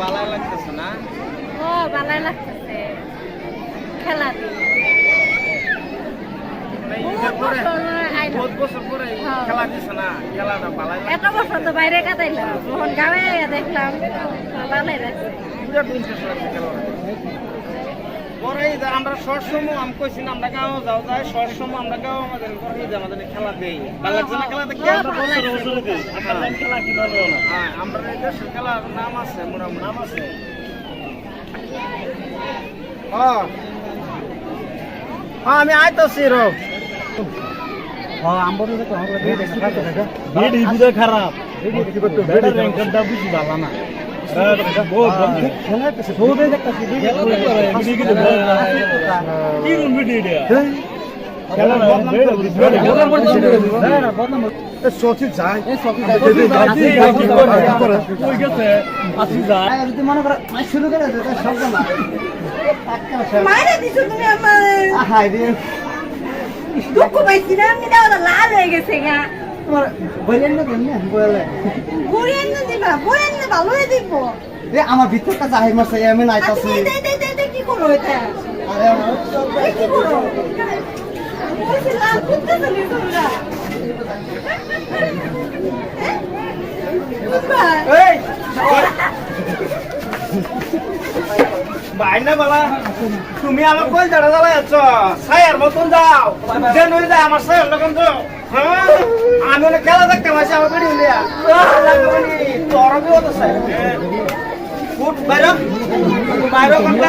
বালাই লাগতেছে না ও ভালোই লাগতেছে খেলা বালাই এত বছর তো বাইরে কাটাইলাম যখন গাঁয়ে দেখলাম ভালোই লাগছে পরে আমরা শর্ট সময় আমি কইছি না আমরা গাঁও যাও যাই শর্ট সময় আমরা গাঁও আমাদের পরে ঈদে আমাদের খেলা দেই। ভালো লাগছে না খেলা দেখে ভালো হ্যাঁ আমরা এই দেশের খেলার নাম আছে মোটামুটি। নাম আছে? হ্যাঁ হ্যাঁ আমি আইতাছি রো। খারাপ র্যাঙ্কারটা বেশি ভালো না দুঃখ পাইছি আমি লাল হয়ে গেছে গা। ঘুরিয়ে না দিবা ঘুরিয়ে না ভালো হয়ে দিব। আমার ভিতরটা জাহির মারছে আমি আচ্ছা দে দে দে দে কি করো এটা? কি করো? হ্যাঁ? তুমি আমার কল জানা জ্বালা যাচ্ছ ছায়ার মতন যাও। যে নই যায় আমার লোকন তো হ্যাঁ আমি ওটা খেলা দেখতে পাচ্ছি আমার বেড়ি লিয়া তোর বি হতো স্যার ফুট বাইর বাইর কোনটা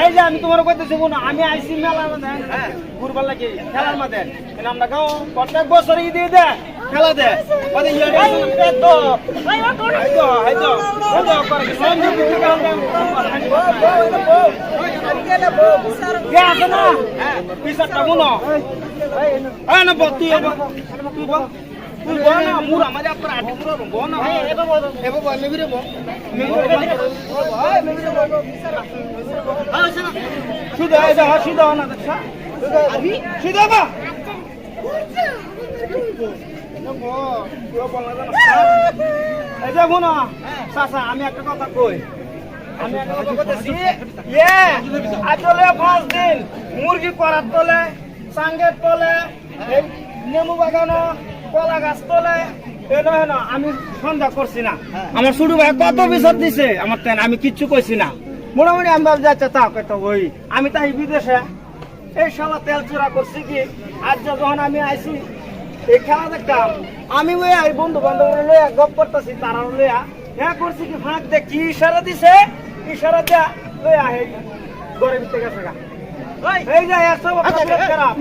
এই যে আমি তোমার কইতেছি বোন আমি আইসি মেলা ঘুরবার লাগে খেলার মাঝে আমরা গাও প্রত্যেক বছর ঈদ দে খেলা দে ওদের ইয়ার তো কে আছে না পিসারটা তুই বল আমি একটা কথা কই আসলে পাঁচ দিন মুরগি করার তলে সাঙ্গের তলে নেমু বাগানো কলা গাছ তলে আমি সন্ধ্যা করছি না। আমার ছোট ভাই কত বিচার দিছে? আমার তেন আমি কিচ্ছু কইছি না। মোটামুটি আমি ভাবছি আচ্ছা তা কত ওই আমি তাই বিদেশে এই শালা তেল চোরা করছি কি? আজ যখন আমি আইছি এই খেলা দেখতাম আমি ওই এই বন্ধু বান্ধব লইয়া গপ করতেছি তারা লইয়া হ্যাঁ করছি কি? ফাঁক দেখ কি ইশারা দিছে? ইশারা দিয়া লইয়া হে ঘরে ভিতরে গেছে এই যে এত খারাপ।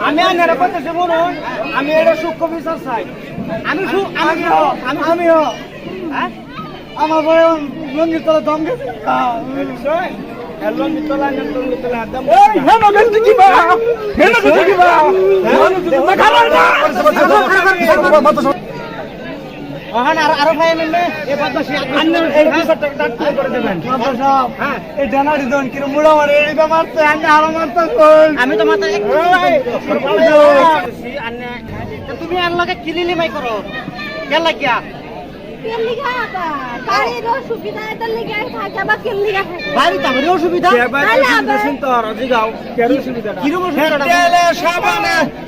আমি আর নিরাপত্তা বলুন আমি এটা সূক্ষ্ম বিচার চাই। আমি সু- আমি আমি আমিও। হ্যাঁ? আমার বড় লঙ্গির তলে দম গেছে। আরও ভাই মিলবে হ্যাঁ মারতে আমি তো মাথা তুমি আর লগে কিলিলি মাই করো। কে লাগিয়া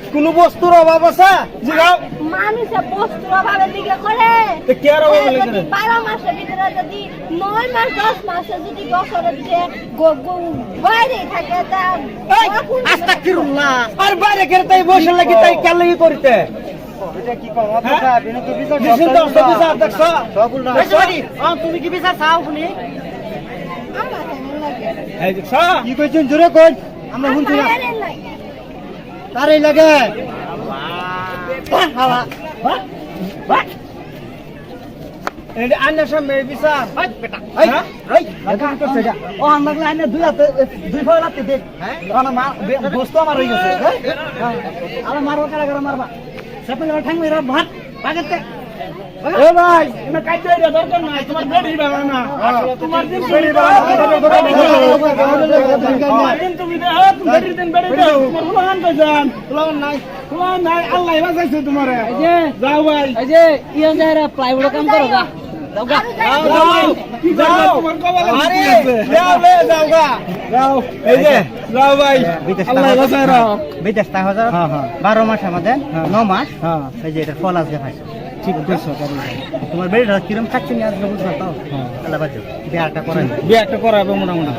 কেন বস্তুর অভাব আছে? জিগাও বস্তুর অভাবের দিকে করে। অভাব লেগে বারো মাসের ভিতরে যদি নয় মাস দশ মাসে যদি বছরের যে বাইরে থাকে তা আস্তা আর বাইরে কেন তাই বসে লাগি তাই কেন লাগি করিতে? তুমি কি বিচার চাও শুনি আমার কেমন লাগে এই দেখছ কি কইছেন? জোরে কই আমরা শুনছি না। তারই লাগে। আন্না সামনে বিচার। হ্যাঁ? তুমি ও আমার দুই হাতে দুই ফাল হাতে দে। হ্যাঁ? বস্তু আমার হয়ে গেছে। হ্যাঁ? আরে মারবা কারা কারা মারবা। সেপে গেল ঠ্যাং মেরা ভাত বাগেতে এ ভাই। এনে কাজ দিয়ে দরকার নাই তোমার বেড়ি বাবা না। তোমার দিন বেড়ি বাবা দিন তুমি দে হ্যাঁ। তুমি বেড়ি দিন বেড়ি দাও তোমার হুলান তো জান হুলান নাই। হুলান নাই আল্লাহ বাঁচাইছে তোমারে। যাও ভাই। এই যে ইয়ন যারা প্লাইউড কাম করো গা বারো মাস আমাদের ন মাস। এই যে এটা ফল আসবে ভাই ঠিক করছ তোমার বেড়িটা কিরম খাচ্ছে নি আজকে বুঝতে পারতাম আল্লাহ করাবে বিয়ারটা করাবে মোটামুটি।